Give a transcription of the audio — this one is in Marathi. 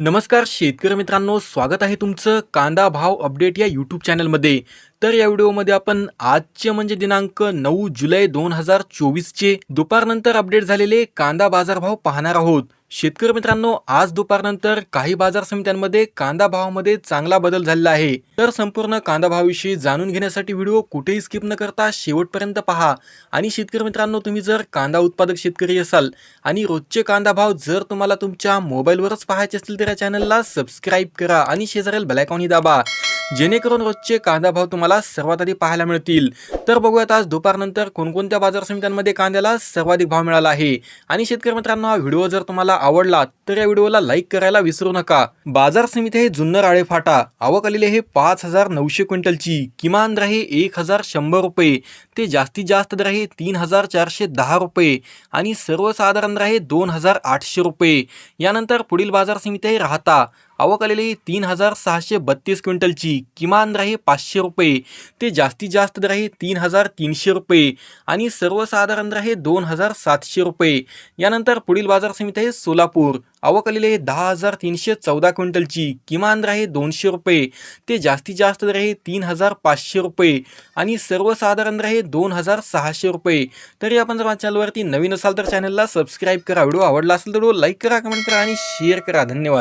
नमस्कार शेतकरी मित्रांनो स्वागत आहे तुमचं कांदा भाव अपडेट या यूट्यूब चॅनलमध्ये. तर या व्हिडिओमध्ये आपण आजचे म्हणजे दिनांक नऊ जुलै दोन हजार चोवीसचे दुपारनंतर अपडेट झालेले कांदा बाजारभाव पाहणार आहोत. शेतकरी मित्रांनो आज दुपारनंतर काही बाजार समित्यांमध्ये कांदा भावामध्ये चांगला बदल झालेला आहे. तर संपूर्ण कांदा भावाविषयी जाणून घेण्यासाठी व्हिडिओ कुठेही स्किप न करता शेवटपर्यंत पहा. आणि शेतकरी मित्रांनो तुम्ही जर कांदा उत्पादक शेतकरी असाल आणि रोजचे कांदा भाव जर तुम्हाला तुमच्या मोबाईलवरच पाहायचे असतील तर या चॅनलला सबस्क्राईब करा आणि शेजारील बेलायकॉनही दाबा. जेणेकरून रोजचे कांदा भाव तुम्हाला सर्वात आधी पाहायला मिळतील. तर बघूयात आज दुपारनंतर कोणकोणत्या बाजार समित्यांमध्ये कांद्याला सर्वाधिक भाव मिळाला आहे. आणि शेतकरी मित्रांनो हा व्हिडिओ जर तुम्हाला आवडला तर या व्हिडिओला लाईक करायला विसरू नका. बाजार समिती हे जुन्नर आळे फाटा. आवक आलेले हे पाच हजार नऊशे क्विंटलची. किमान दर आहे एक हजार शंभर रुपये. ते जास्तीत जास्त दर आहे तीन हजार चारशे दहा रुपये. आणि सर्वसाधारण दर आहे दोन हजार आठशे रुपये. यानंतर पुढील बाजार समिती आहे राहता. आवक आलेली तीन हजार सहाशे बत्तीस क्विंटलची. किमान दर आहे पाचशे रुपये. ते जास्तीत जास्त दर आहे तीन हजार तीनशे रुपये. आणि सर्वसाधारण दर आहे दोन हजार सातशे रुपये. यानंतर पुढील बाजार समिती आहे सोलापूर. आवक आलेली आहे दहा हजार तीनशे चौदा क्विंटलची. किमान दर आहे दोनशे रुपये. ते जास्तीत जास्त दर आहे तीन हजार पाचशे रुपये. आणि सर्वसाधारण दर आहे दोन हजार सहाशे रुपये. तरी आपण जर माझ्या चॅनलवरती नवीन असाल तर चॅनलला सबस्क्राईब करा. व्हिडिओ आवडला असेल तर व्हिडिओ लाईक करा कमेंट करा आणि शेअर करा. धन्यवाद.